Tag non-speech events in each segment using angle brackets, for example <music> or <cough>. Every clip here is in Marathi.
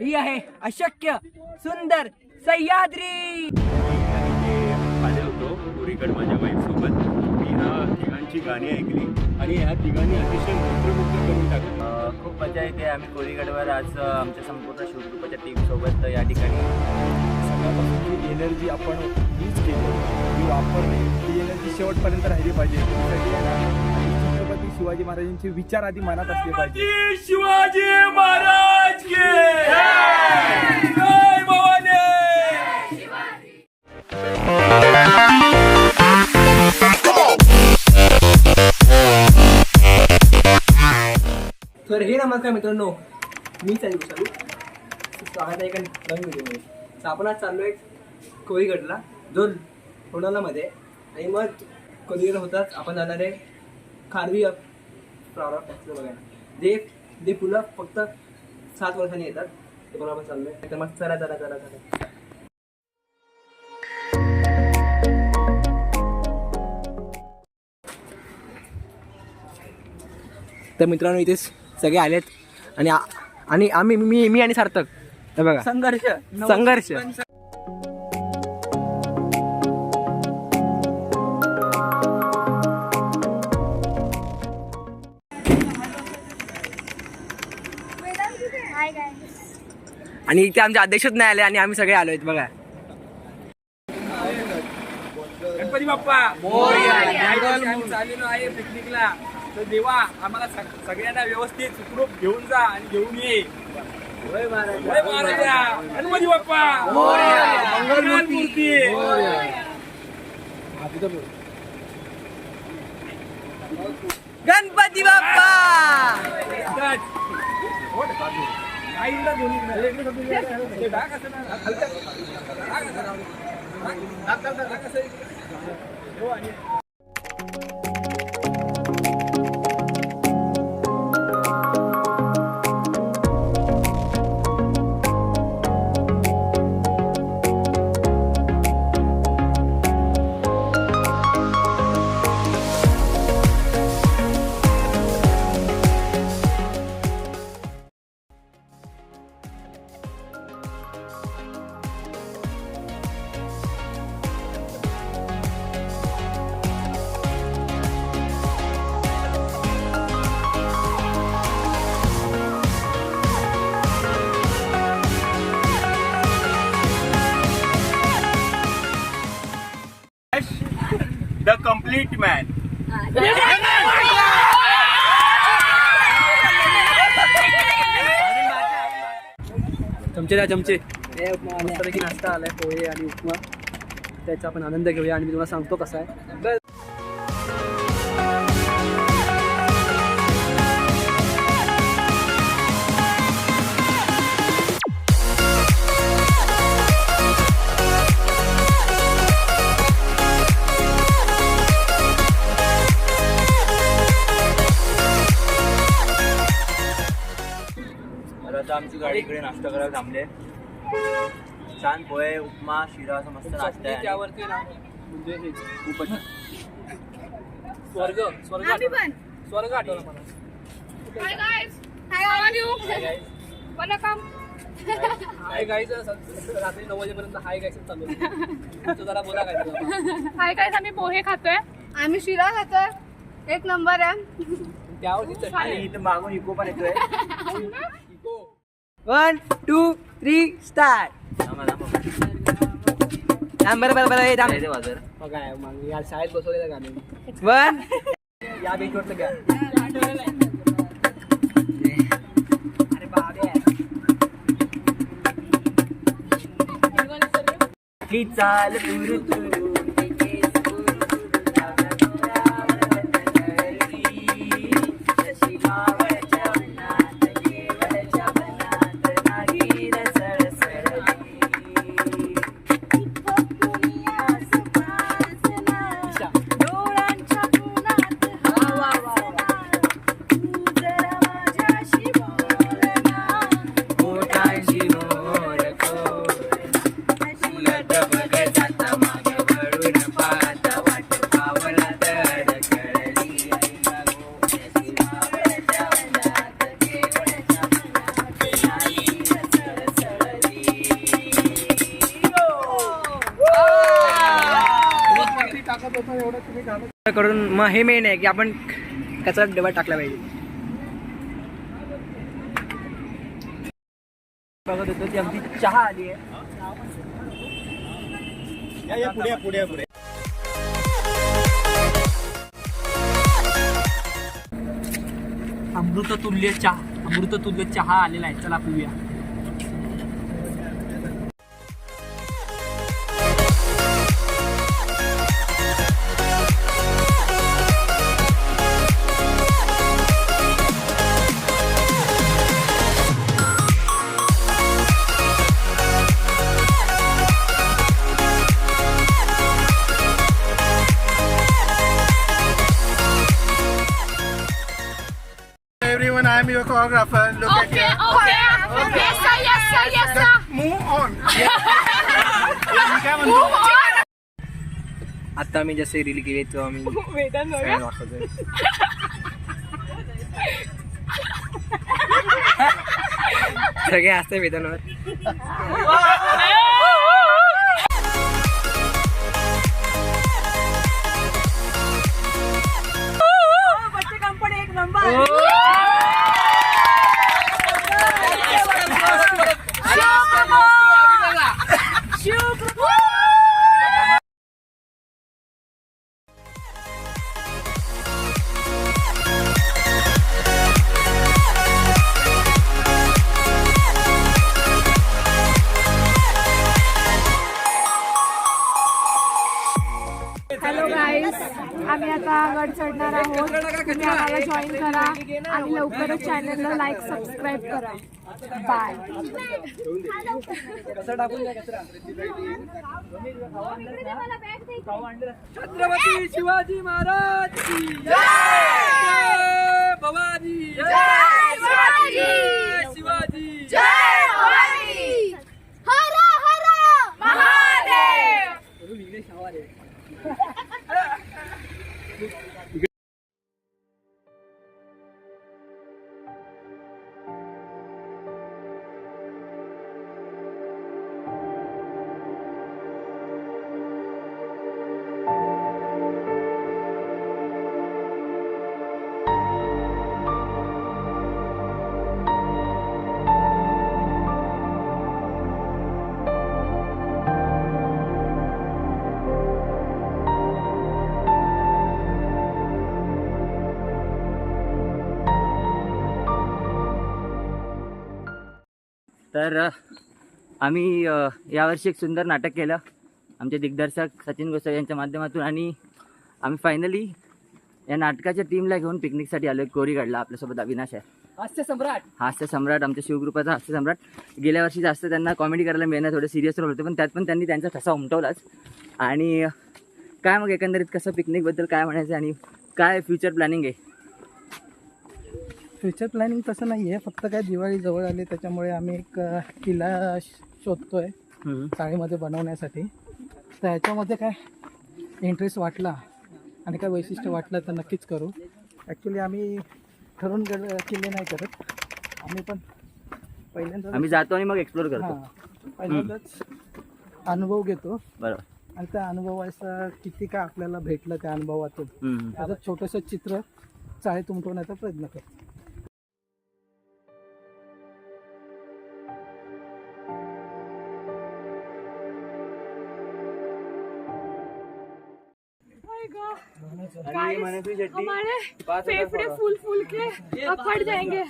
ही आहे अशक्य सुंदर सह्याद्री. आले होतो माझ्या मी ह्या तिघांची गाणी ऐकली आणि ह्या तिघांनी अतिशय मंत्रमुग्ध करून टाकलं. अ, खूप मजा येते. आम्ही कोळीगडवर आज आमच्या संपूर्ण शिवग्रुपाच्या टीमसोबत या ठिकाणी सकाळपासून जी एनर्जी आपण यूज केली ती वापरली ती एनर्जी शेवटपर्यंत राहिली पाहिजे. शिवाजी महाराजांचे विचार आधी मनात असले पाहिजे. शिवाजी महाराज! तर हे नमस्कार मित्रांनो मी चालू चालू स्वागत आहे एका नवीन व्हिडिओमध्ये. तर आपण आज चाललो आहे कोळीगडला जो लोणालामध्ये आणि मग कोळीगड होताच आपण जाणार आहे खारवी फ्लॉवर बघायला. जे जे फुलं फक्त सात वर्षांनी येतात. ते पण आपण चाललो आहे तर मग चला चला चला चला तर मित्रांनो इथे सगळे आलेत. आणि आ- आणि आम्ही मी मी आणि सार्थक. हे बघा. संघर्ष. संघर्ष. आणि इथे आमचे अध्यक्षच नाही आले आणि आम्ही सगळे आलो आहेत बघा. गणपती बाप्पा चाललेलो आहे पिकनिकला. तर देवा आम्हाला सग- सगळ्यांना व्यवस्थित सुखरूप घेऊन जा आणि घेऊन ये. जय महाराजा. गणपती बाप्पा. मंगलमूर्ती गणपती बाप्पा द चमचे द्या चमचे. नाश्ता आलाय पोहे आणि उपमा. त्याचा आपण आनंद घेऊया आणि मी तुम्हाला सांगतो कसा आहे. आता आमची गाडी इकडे नाश्ता करायला थांबले छान पोहे उपमा शिरा असं मस्त नाश्ता आहे. त्यावरती ना? म्हणजे हे खूपच स्वर्ग स्वर्ग आम्ही. पण. स्वर्ग आठवला मला. Hi guys hi how are you vanakkam hi guys रात्री नऊ वाजेपर्यंत हाय गाईज चालू जरा बोला काय हाय गाईस आम्ही पोहे खातोय. आम्ही शिरा खातोय. एक नंबर आहे. इथं मागून इको पण येतोय. वन टू थ्री स्टार्ट थांबा. बरं बरं बरं हे थांब. बघा मग या शाळेत बसवलेलं गाणं वन या बेंचवरचं घ्या. अरे बाबे ही चाल तुरु तुरु करून मग हे मेन आहे की आपण कचरा डब्यात टाकला पाहिजे. बघत होतो ती आमची चहा आली आहे. पुढे पुढे पुढे अमृततुल्य चहा अमृततुल्य चहा आलेला आहे. चला पिऊया. Everyone, I am your choreographer. Look at Okay, here. okay. Yes, sir, yes, sir, yes, sir. Move on. <laughs> आता आम्ही जसे रील केले तो आम्ही सगळ्यांना दाखवतोय. सगळे असते वेदनवर आम्हाला जॉईन करा आणि लवकरच चॅनलला लाईक सबस्क्राईब करा. बाय छत्रपती शिवाजी महाराज की जय! भवानी! तर आम्ही यावर्षी एक सुंदर नाटक केलं. आमचे दिग्दर्शक सचिन गोसावी यांच्या माध्यमातून आणि आम्ही फायनली या नाटकाच्या टीमला घेऊन पिकनिकसाठी आलो कोरीगडला आपल्यासोबत अविनाश आहे. हास्य सम्राट. हास्य सम्राट आमच्या शिवग्रुपाचा हास्य सम्राट. गेल्या वर्षी जास्त त्यांना कॉमेडी करायला मिळणार थोडं सिरियस रोल होते पण त्यात पण त्यांनी त्यांचा ठसा उमटवलाच. आणि काय मग एकंदरीत कसं पिकनिकबद्दल काय म्हणायचं आणि काय फ्युचर प्लॅनिंग आहे? फ्युचर प्लॅनिंग तसं नाही आहे फक्त काय दिवाळी जवळ आली त्याच्यामुळे आम्ही एक किल्ला शोधतोय. चाळीमध्ये बनवण्यासाठी. तर ह्याच्यामध्ये काय इंटरेस्ट वाटला आणि काय वैशिष्ट्य वाटलं तर नक्कीच करू. ॲक्च्युली आम्ही ठरून गड किल्ले नाही करत. आम्ही पण पहिल्यांदा आम्ही जातो आणि मग एक्सप्लोर करतो. हां. पहिल्यांदाच अनुभव घेतो. बरोबर. आणि त्या अनुभवाचा किती काय आपल्याला भेटलं त्या अनुभवातून. त्याचं छोटंसं चित्र चाळीत उमटवण्याचा प्रयत्न करतो. हमारे फेफड़े फूल फूल के अब फट जाएंगे।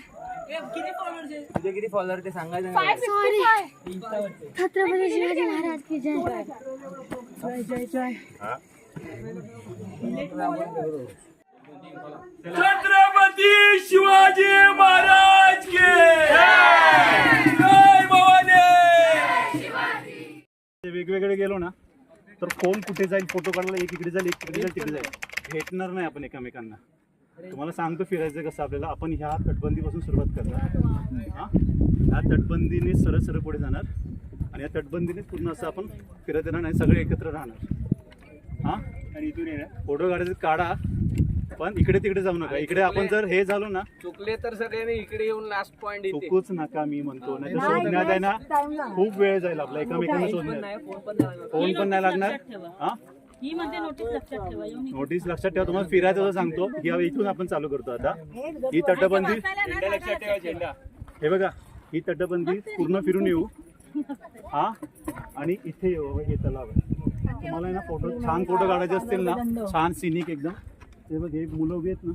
तुझे किती फॉलोअर ते सांगायचं छत्रपती शिवाजी महाराज की जय छत्रपती शिवाजी महाराज के। जय भवानी। वेगवेगळे गेलो ना तर कोण कुठे जाईल फोटो काढायला? एक इकडे जाईल एक तिकडे जाईल तिकडे जाईल. भेटणार नाही आपण एकमेकांना. तुम्हाला सांगतो फिरायचं कसं आपल्याला. आपण ह्या तटबंदीपासून सुरुवात करणार. हां? ह्या तटबंदीने सरळ सरळ पुढे जाणार. आणि या तटबंदीने पूर्ण असं आपण फिरत येणार नाही सगळे एकत्र राहणार. हां? आणि इथून येणार. फोटो काढायचे काढा. पण इकडे तिकडे जाऊ नका. इकडे आपण जर हे झालो ना चुकले तर सगळ्यांनी इकडे येऊन लास्ट पॉइंट चुकूच नका मी म्हणतो. नाही तर शोधण्यात आहे ना खूप वेळ जाईल आपला. एकमेकांना शोधण्यात फोन पण नाही लागणार. हा? ही नोटीस लक्षात ठेवा. येऊन नोटीस लक्षात ठेवा. तुम्हाला फिरायचं होतं सांगतो. की इथून आपण चालू करतो आता. ही तटबंदी लक्षात ठेवा झेंडा हे बघा. ही तटबंदी पूर्ण फिरून येऊ. हा? आणि इथे येऊ. हे तलाव आहे. तुम्हाला आहे ना फोटो छान फोटो काढायचे असतील ना. छान सिनिक एकदम. ते बघ हे मुलं उभी आहेत ना.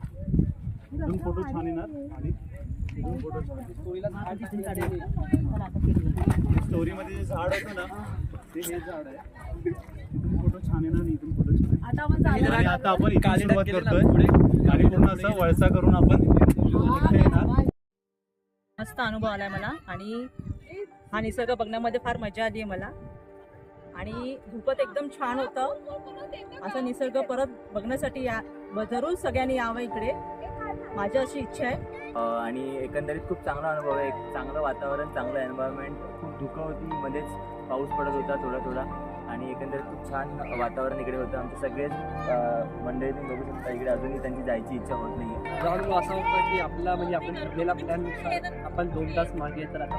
इथून फोटो छान येणार. आणि इथून फोटो स्टोरी मध्ये जे झाड होतं ना ते हे झाड आहे. इथून फोटो छान येणार आणि इथून फोटो छान येणार. आणि आता आपण इथून सुरुवात करतोय. आणि पूर्ण असं वळसा करून आपण येणार. मस्त अनुभव आलाय मला. आणि हा निसर्ग बघण्यामध्ये फार मजा आली आहे मला. आणि धुपत एकदम छान होतं. असा निसर्ग परत बघण्यासाठी या जरूर सगळ्यांनी यावं इकडे. माझी अशी इच्छा आहे. आणि एकंदरीत खूप चांगला अनुभव आहे. एक चांगलं वातावरण चांगलं एन्व्हायरमेंट खूप धुकं होती. मध्येच पाऊस पडत होता थोडा थोडा. आणि एकंदरीत खूप छान वातावरण इकडे होतं. आमचे सगळेच मंडळी तुम्ही बघू शकता इकडे. अजूनही त्यांची जायची इच्छा होत नाही असा होता की आपला म्हणजे आपण ठरलेला प्लॅन आपण दोन तास मागे तर आता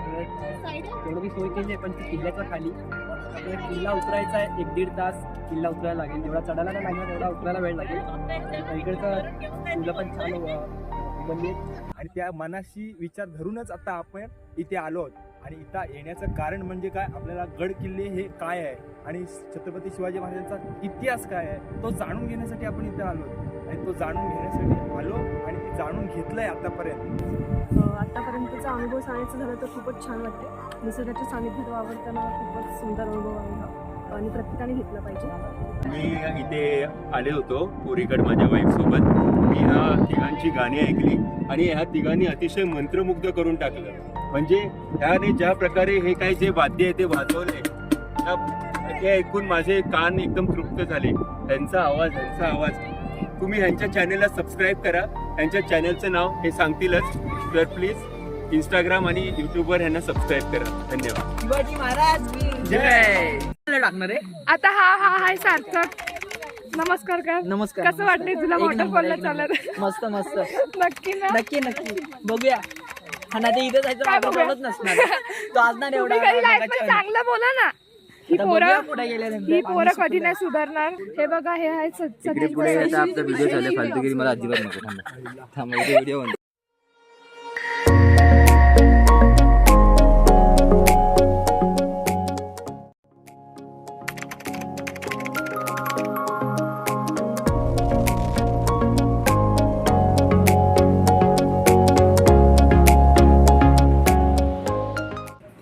सोय केली आहे? पण ती किल्ल्याच्या खाली. किल्ला उतरायचा आहे एक दीड तास किल्ला उतरायला लागेल. जेवढा चढायला नाही लागणार तेवढा उतरायला वेळ लागेल. इकडचं तुला पण छान म्हणजे आणि त्या मनाशी विचार धरूनच आता आपण इथे आलो आहोत. आणि इथं येण्याचं कारण म्हणजे काय? आपल्याला गड किल्ले हे काय आहे? आणि छत्रपती शिवाजी महाराजांचा इतिहास काय आहे? तो जाणून घेण्यासाठी आपण इथे आलो आहोत. आणि तो जाणून घेण्यासाठी आलो आणि ते जाणून घेतलंय आतापर्यंत. आत्तापर्यंतचा अनुभव सांगायचं झालं तर खूपच छान वाटते निसर्गाच्या सानिध्यात वावरताना खूपच सुंदर अनुभव आहे हा. आणि प्रत्येकाने घेतला पाहिजे. मी इथे आले होतो पुरीकड माझ्या वाईफसोबत मी ह्या तिघांची गाणी ऐकली आणि ह्या तिघांनी अतिशय मंत्रमुग्ध करून टाकलं. म्हणजे ह्याने ज्या प्रकारे हे काही जे वाद्य आहे ते वाजवले ते ऐकून माझे कान एकदम तृप्त झाले. त्यांचा आवाज त्यांचा आवाज. तुम्ही ह्यांच्या चॅनेलला सबस्क्राईब करा. त्यांच्या चॅनेलचं नाव हे सांगतीलच. तर प्लीज इंस्टाग्राम आणि युट्यूबवर ह्यांना सबस्क्राईब करा. धन्यवाद. शिवाजी महाराज की जय. टाकणार आहे? आता हा हा हाय सार्थक. नमस्कार कर नमस्कार कसं वाटतंय तुला एक नंबर, एक नंबर. चालत? मस्त मस्त. नक्की ना? नक्की नक्की. बघूया. हा नाही तर इथं जायचं काय माझा बघूया? नसणार. तो आज ना एवढा तुम्ही कधी लाईफ नाकाच्या चांगलं बोला ना. ही पोरं. ही पोरं कधी नाही सुधारणार हे बघा हे आहे सच- इकडे सचिन पुढे. आता आपला व्हिडिओ फालतूगिरी मला अजिबात नको थांबा थांबा इथे व्हिडिओ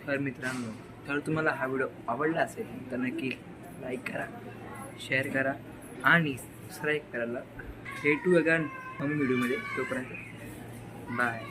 तर मित्रांनो तर तुम्हाला हा व्हिडिओ आवडला असेल तर नक्की लाईक करा शेअर करा आणि सबस्क्राईब करायला भेटू टू अगॅन कमी व्हिडिओमध्ये तोपर्यंत. बाय